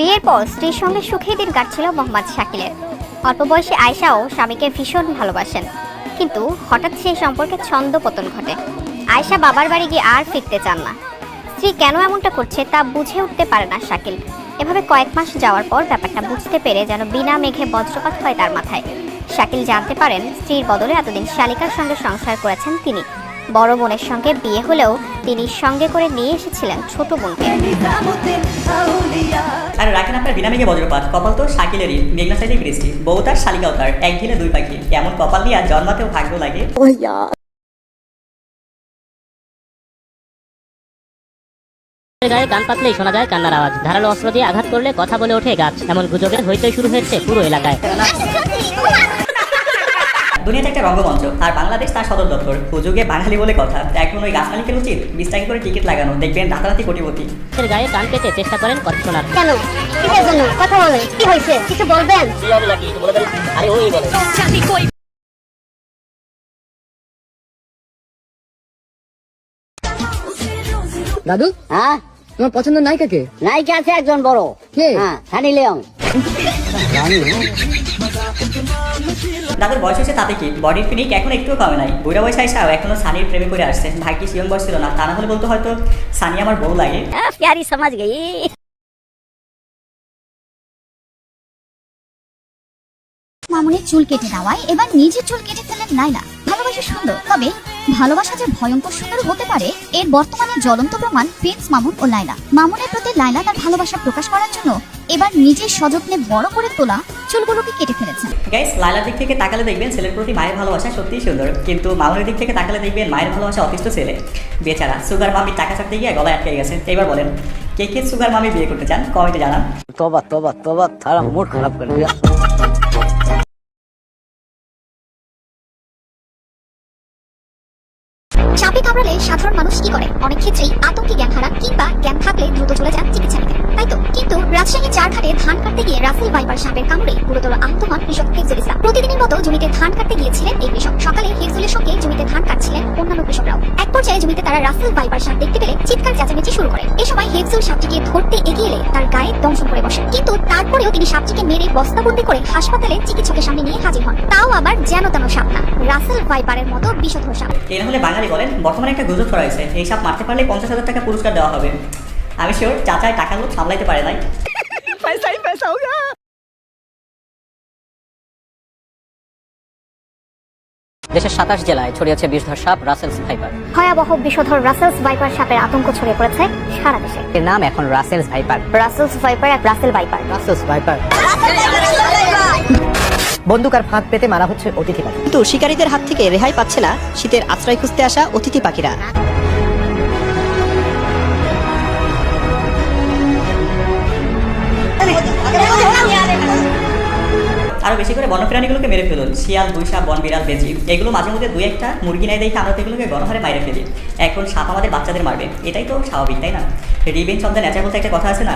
বিয়ের পর স্ত্রীর সঙ্গে সুখী দিন কাটছিল মোহাম্মদ শাকিলের। অল্প বয়সী আয়শাও স্বামীকে ভীষণ ভালোবাসেন। কিন্তু হঠাৎ সেই সম্পর্কে ছন্দ পতন ঘটে। আয়শা বাবার বাড়ি গিয়ে আর ফিরতে চান না। স্ত্রী কেন এমনটা করছে তা বুঝে উঠতে পারে না শাকিল। এভাবে কয়েক মাস যাওয়ার পর ব্যাপারটা বুঝতে পেরে যেন বিনা মেঘে বজ্রপাত হয় তার মাথায়। শাকিল জানতে পারেন, স্ত্রীর বদলে এতদিন শালিকার সঙ্গে সংসার করেছেন তিনি। বড় বোনের সঙ্গে বিয়ে হলেও তিনি সঙ্গে করে নিয়ে এসেছিলেন ছোট বোনকে। আর রাখেন আপনার বিনামিকে বজ্রপাত। কপাল তো শাকিলেরই মেঘনা সাইডে বৃষ্টি। বউ তার শালিকাও তার এক ঢিলে দুই পাখি। এমন কপাল নিয়ে জন্মাতেও ভাগ্য লাগে। গায়ে গান পাতলেই শোনা যায় কান্নার আওয়াজ। ধারালো অস্ত্র দিয়ে আঘাত করলে কথা বলে ওঠে গাছ। এমন গুজবের হইতে শুরু হয়েছে পুরো এলাকায়। দুনিয়াতে একটা রঙ্গমঞ্চ আর বাংলাদেশ তার সদর দপ্তর। হুজুগে বাঙালি বলে কথা। এখন ওই গাছ মালিকের উচিত? বিশ টাকা করে টিকিট লাগানো। দেখবেন রাতারাতি কোটিপতি। গায়ে গান পেতে চেষ্টা করেন কথা কেন? কিসের জন্য? কথা বলে কি হয়েছে? কিছু বলবেন? দাদু? হ্যাঁ? তোমার পছন্দ নায়িকা কে? নায়িকা আছে একজন বড়। কে? হ্যাঁ সানি লিওং দাদুর বয়স হয়েছে তাতে কি? বডির ফিনিক এখন একটুও কমে নাই। বুড়া বয়স আইসাও এখনও সানির প্রেমে করে আসছে। ভাগ্যি সিয়ং বয়স ছিল না? তা না হলে বলতো হয়তো সানি আমার বউ লাগে। প্যারি সমাজ গই মামুনের চুল কেটে দেওয়ায় এবার নিজের চুল কেটে ফেলেন লাইলা ভালোবাসা সুন্দর তবে ভালোবাসা যে ভয়ঙ্কর সুন্দর হতে পারে এর বর্তমানে জ্বলন্ত প্রমাণ প্রিন্স মামুন ও লাইলা মামুনের প্রতি লাইলা তার ভালোবাসা প্রকাশ করার জন্য এবার নিজের সযত্নে বড় করে তোলা চুলগুলোকে কেটে ফেলেছেন গাইস লাইলার দিক থেকে তাকালে দেখবেন ছেলের প্রতি মায়ের ভালোবাসা সত্যিই সুন্দর। কিন্তু মামুনের দিক থেকে তাকালে দেখবেন মায়ের ভালোবাসা অতিষ্ঠ ছেলে। বেচারা সুগার মামি টাকা ছাড়তে গিয়ে গলায় আটকে গেছে। এবার বলেন কে কে সুগার মামি বিয়ে করতে চান? কমেন্টে জানান। তোবা তোবা তোবা তারা মুড খারাপ করে। দিয়া সাপে কামড়ালে সাধারণ মানুষ কি করে? অনেক ক্ষেত্রেই আতঙ্কে জ্ঞান হারান কিংবা জ্ঞান থাকলে দ্রুত চলে যান চিকিৎসা নিতে। তাই তো? কিন্তু রাজশাহী চারঘাটে ধান কাটতে গিয়ে রাসেল ভাইপার সাপের কামড়ে গুরুতর আহত হন কৃষক ইসলাম প্রতিদিনের মতো জমিতে ধান কাটতে গিয়েছিলেন এই কৃষক। সকালে হেফজুলের সঙ্গে জমিতে ধান কাটছিলেন অন্যান্য কৃষকরাও। এক পর্যায়ে জমিতে তারা রাসেল ভাইপার সাপ দেখতে পেলে চিৎকার চেঁচামেচি শুরু করে। এ সময় হেফজুল সাপটিকে ধরতে এগিয়ে এলে তার গায়ে দংশন করে বসে। কিন্তু তারপরেও তিনি সাপটিকে মেরে বস্তাবন্দি করে হাসপাতালে চিকিৎসকের সামনে নিয়ে হাজির হন। তাও আবার যেন তেন সাপ না। রাসেল ভাইপারের মতো বিষধর সাপ। এ না হলে বাঙালি বলেন বর্তমানে একটা গুজব ছড়া হয়েছে এই সাপ মারতে পারলে পঞ্চাশ হাজার টাকা পুরস্কার দেওয়া হবে। আমি শিওর চাচায় টাকা লোক সামলাইতে পারে নাই। দেশের সাতাশ জেলায় ছড়িয়েছে বিষধর সাপ রাসেলস ভাইপার। ভয়াবহ বিষধর রাসেলস ভাইপার সাপের আতঙ্ক ছড়িয়ে পড়েছে সারা দেশে। এর নাম এখন রাসেলস ভাইপার। রাসেলস ভাইপার এক রাসেল ভাইপার। রাসেলস ভাইপার বন্দুক আর ফাঁক পেতে মারা হচ্ছে অতিথি পাখি কিন্তু শিকারীদের হাত থেকে রেহাই পাচ্ছে না শীতের আশ্রয় খুঁজতে আসা অতিথি পাখিরা আরও বেশি করে বন্যপ্রাণীগুলোকে মেরে ফেলুন। শিয়াল দুই বন, বিড়াল, বেজি, এগুলো মাঝে মধ্যে দুই একটা মুরগি নেয় দেখে আমরা এগুলোকে গণহারে বাইরে ফেলি। এখন সাপ আমাদের বাচ্চাদের মারবে। এটাই তো স্বাভাবিক, তাই না? রিভেঞ্জ অফ দ্য নেচার বলতে একটা কথা আছে না?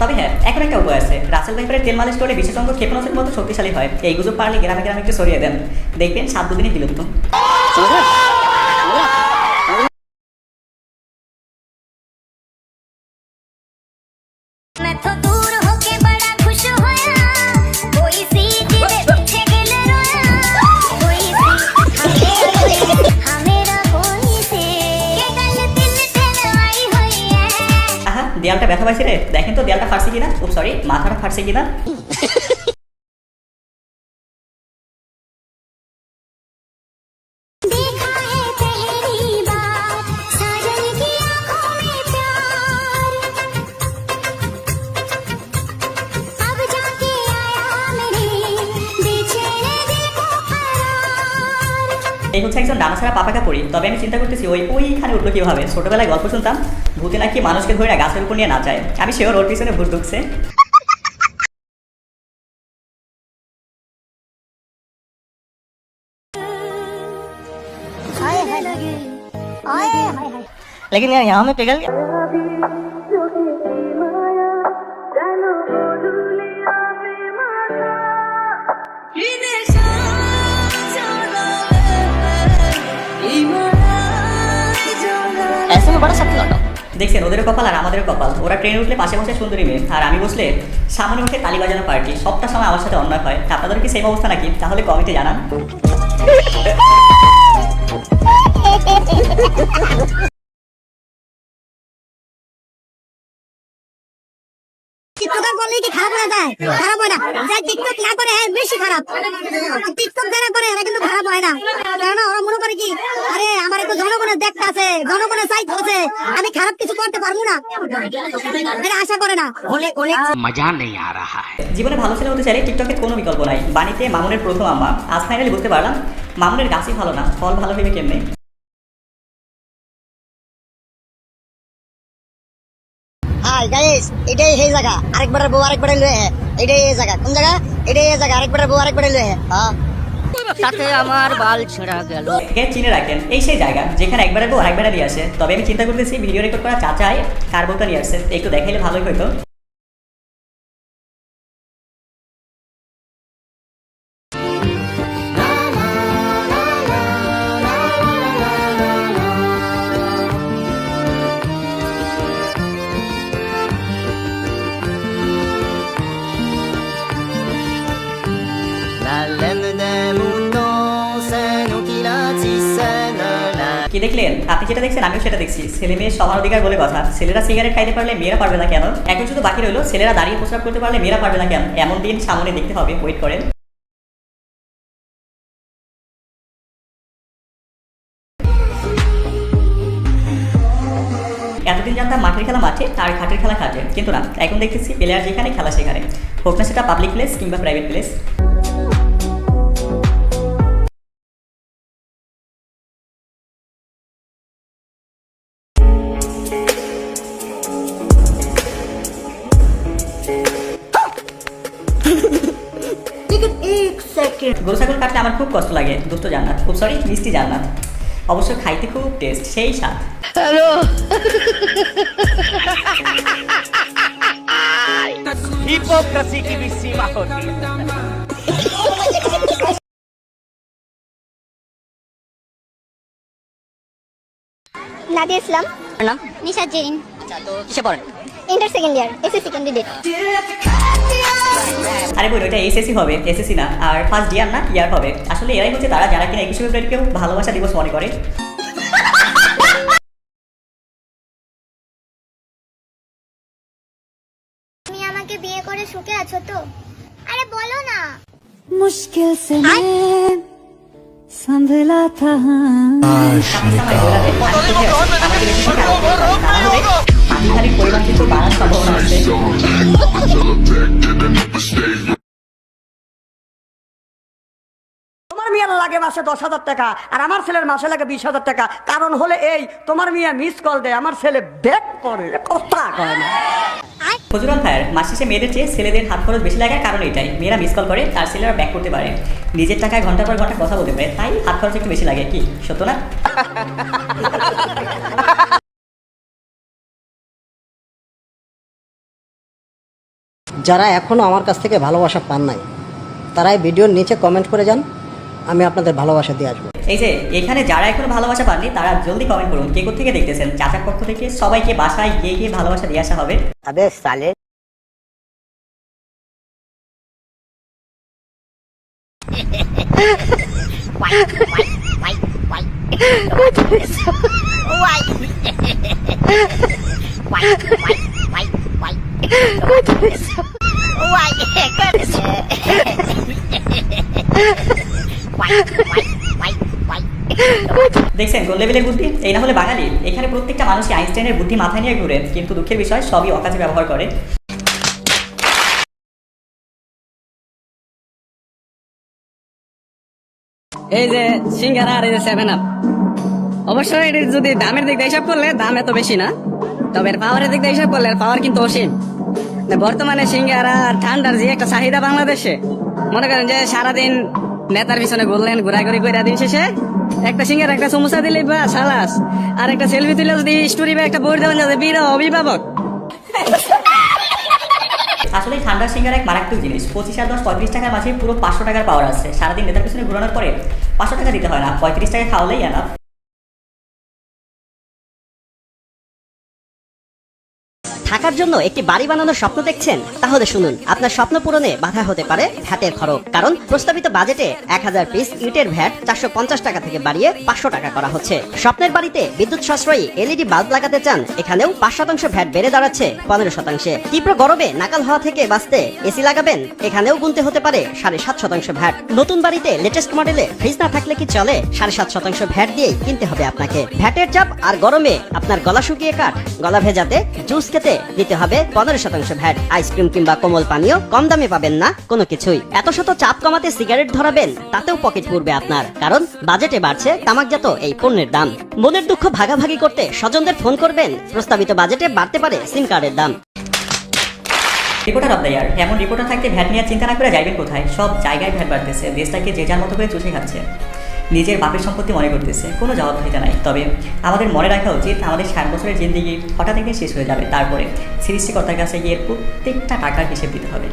তবে হ্যাঁ এখন একটা উপায় আছে। রাসেল ভাইপারের তেল মালিশ করলে বিশেষজ্ঞ ক্ষেপণাস্ত্রের মতো শক্তিশালী হয়। এই গুজব পারলে গ্রামে গ্রামে একটু সরিয়ে দেন। দেখবেন সাত দুদিনে বিলুপ্ত। ব্যথা পাইছে রে? দেখেন তো দেয়ালটা ফাটছে কিনা। খুব সরি মাথাটা ফাটছে কিনা। এই হচ্ছে একজন ডানা ছাড়া পাপাকা পড়ি তবে আমি চিন্তা করতেছি ওই ওইখানে উঠলো কিভাবে ছোটবেলায় গল্প শুনতাম ভূতে নাকি মানুষকে ধরে গাছের উপর নিয়ে নাচায় আমি শিওর ওর পিছনে ভূত ঢুকছে लेकिन यार यहाँ में पिघल गया বড় শক্তি অটো দেখছেন ওদের কপাল আর আমাদের কপাল। ওরা ট্রেনে উঠলে পাশে বসে সুন্দরী মেয়ে। আর আমি বসলে সামনে উঠে তালি বাজানো পার্টি। সবটা সময় আমার সাথে অন্যায় হয়। আপনাদের কি সেম অবস্থা নাকি? তাহলে কমিটি জানান। টিকটকার বললে কি খারাপ হয়ে যায়? খারাপ হয় না। যাই টিকটক না করে হ্যাঁ বেশি খারাপ। টিকটক যারা করে এরা কিন্তু খারাপ হয় না। কারণ ওরা মনে করে কি আরে আমার একটু জনগণের দেখতে আছে জনগণের চাইতে আছে আমি খারাপ কিছু করতে পারব না। এরা আশা করে না। অনেক অনেক জীবনে ভালো ছেলে হতে চাইলে টিকটকের কোনো বিকল্প নাই। বাণীতে মামুনের প্রথম আম্মা। আজ ফাইনালি বুঝতে পারলাম মামুনের গাছই ভালো না ফল ভালো ভেবে কেমনে? এটাই সেই জায়গা আরেকবার বউ আরেকবার লয়ে হে এটাই এই জায়গা কোন জায়গা এটাই এই জায়গা আরেকবার বউ আরেকবার লয়ে হে হ্যাঁ সাথে আমার বাল ছেঁড়া গেল। চিনে রাখেন? এই সেই জায়গা যেখানে একবারে বউ আরেকবারে নিয়ে আসে। তবে আমি চিন্তা করতেছি ভিডিও রেকর্ড করা চাচাই কার বউটা নিয়ে আসছে। একটু দেখাইলে ভালোই হইতো। দেখলেন? আপনি যেটা দেখছেন, আমিও সেটা দেখছি। ছেলে মেয়ে সমান অধিকার বলে কথা। ছেলেরা সিগারেট খাইতে পারলে মেয়েরা পারবে না কেন? এখন শুধু বাকি রইল, ছেলেরা দাঁড়িয়ে প্রস্রাব করতে পারলে মেয়েরা পারবে না কেন? এমন দিন সামনে দেখতে হবে। ওয়েট করেন। এতদিন জানতাম মাঠের খেলা মাঠে আর ঘাটের খেলা ঘাটে। কিন্তু না, এখন দেখতেছি প্লেয়ার যেখানে খেলা সেখানে। হোক না সেটা পাবলিক প্লেস কিংবা প্রাইভেট প্লেস গরু ছাগল কাটলে আমার খুব কষ্ট লাগে দুষ্ট জান্নাত। খুব সরি মিষ্টি জান্নাত। অবশ্য খাইতে খুব টেস্ট সেই স্বাদ। নাদিয়া ইসলাম। নাম? নিশা জেইন। আচ্ছা তো কিসে পড়েন? inter second year SSC candidate আরে বই ওইটা এসএসসি হবে এসএসসি না আর ফার্স্ট ইয়ার না ইয়ার হবে আসলে এরাই হচ্ছে তারা যারা কিনা একুশে ফেব্রুয়ারিকেও ভালোবাসা দিবস মনে করে তুমি আমাকে বিয়ে করে সুখে আছো তো আরে বলো না মুশকিল সে संभला था আধিকারিক পরিমাণ কিন্তু বাড়ার সম্ভাবনা আছে। মেয়ের লাগে মাসে দশ হাজার টাকা আর আমার ছেলের মাসে লাগে বিশ হাজার টাকা। কারণ হলে এই তোমার মেয়ে মিস কল দেয় আমার ছেলে ব্যাক করে কথা কয় না। ফজুরাল ফায়ার মাস শেষে মেয়েদের চেয়ে ছেলেদের হাত খরচ বেশি লাগার কারণ এটাই। মেয়েরা মিস কল করে তার ছেলেরা ব্যাক করতে পারে। নিজের টাকায় ঘণ্টার পর ঘণ্টা কথা বলতে পারে তাই হাত খরচ একটু বেশি লাগে কি? সত্য না? যারা এখনও আমার কাছ থেকে ভালোবাসা পান নাই তারা এই ভিডিওর নিচে কমেন্ট করে যান আমি আপনাদের ভালোবাসা দিয়ে আসব এই যে এখানে যারা এখনও ভালোবাসা পাননি তারা জলদি কমেন্ট করুন কে থেকে দেখতেছেন চাচার পক্ষ থেকে সবাইকে বাসায় গিয়ে গিয়ে ভালোবাসা দিয়ে আসা হবে আবে সালে দেখছেন কোন লেভেলের বুদ্ধি, এই না হলে বাঙালি। এখানে প্রত্যেকটা মানুষই আইনস্টাইনের বুদ্ধি মাথায় নিয়ে ঘুরে, কিন্তু দুঃখের বিষয়, সবই অকাজে ব্যবহার করে। এই যে সিঙ্গারা আর এই যে সেভেন আপ অবশ্যই যদি দামের দিক দিয়ে হিসাব করলে দাম এত বেশি না, তবে এর পাওয়ারের দিক দিয়ে হিসাব করলে পাওয়ার কিন্তু অসীম। বর্তমানে সিঙ্গারা আর ঠান্ডার যে একটা চাহিদা বাংলাদেশে। মনে করেন যে সারাদিন নেতার পিছনে ঘুরলেন ঘোরাঘুরি করে দিন শেষে একটা সিঙ্গার একটা সমস্যা দিলেই বা সালাস আর একটা সেলফি তুলে যদি স্টোরি বা একটা বই দেওয়া যাবে বীর অভিভাবক। আসলে ঠান্ডা ঠান্ডার সিঙ্গার এক মারাত্মক জিনিস। পঁচিশ আর দশ পঁয়ত্রিশ টাকার মাঝে পুরো পাঁচশো টাকার পাওয়ার আছে। সারাদিন নেতার পিছনে ঘুরানোর পরে পাঁচশো টাকা দিতে হয় না পঁয়ত্রিশ টাকা খাওয়ালেই এনাফ থাকার জন্য একটি বাড়ি বানানোর স্বপ্ন দেখছেন? তাহলে শুনুন, আপনার স্বপ্ন পূরণে বাধা হতে পারে ভ্যাটের খরচ। কারণ প্রস্তাবিত বাজেটে এক হাজার পিস ইটের ভ্যাট চারশো পঞ্চাশ টাকা থেকে বাড়িয়ে পাঁচশো টাকা করা হচ্ছে। স্বপ্নের বাড়িতে বিদ্যুৎ সাশ্রয়ী এলইডি বাল্ব লাগাতে চান, এখানেও পাঁচ শতাংশ ভ্যাট বেড়ে দাঁড়াচ্ছে পনেরো শতাংশে। তীব্র গরমে নাকাল হওয়া থেকে বাঁচতে এসি লাগাবেন, এখানেও গুনতে হতে পারে সাড়ে সাত শতাংশ ভ্যাট। নতুন বাড়িতে লেটেস্ট মডেলে ফ্রিজ না থাকলে কি চলে? সাড়ে সাত শতাংশ ভ্যাট দিয়েই কিনতে হবে আপনাকে। ভ্যাটের চাপ আর গরমে আপনার গলা শুকিয়ে কাঠ, গলা ভেজাতে, জুস খেতে দিতে হবে পনেরো শতাংশ ভ্যাট। আইসক্রিম কিংবা কোমল পানীয় কম দামে পাবেন না কোনো কিছুই। এত শত চাপ কমাতে সিগারেট ধরাবেন, তাতেও পকেট পুরবে আপনার। কারণ বাজেটে বাড়ছে তামাকজাত এই পণ্যের দাম। মনের দুঃখ ভাগাভাগি করতে স্বজনদের ফোন করবেন, প্রস্তাবিত বাজেটে বাড়তে পারে সিম কার্ডের দাম। রিপোর্টার অফ দ্য ইয়ার, এমন রিপোর্টার থাকতে ভ্যাট নিয়ে চিন্তা না করে যাইবেন কোথায়? সব জায়গায় ভ্যাট বাড়তেছে, দেশটাকে যে যার মতো করে চুষে খাচ্ছে। নিজের বাপের সম্পত্তি মনে করতেছে, কোনো জবাবদিহিতা নাই। তবে আমাদের মনে রাখা উচিত আমাদের ষাট বছরের জিন্দিগি হঠাৎ একদিন শেষ হয়ে যাবে। তারপরে সৃষ্টিকর্তার কাছে গিয়ে প্রত্যেকটা টাকার হিসেব দিতে হবে।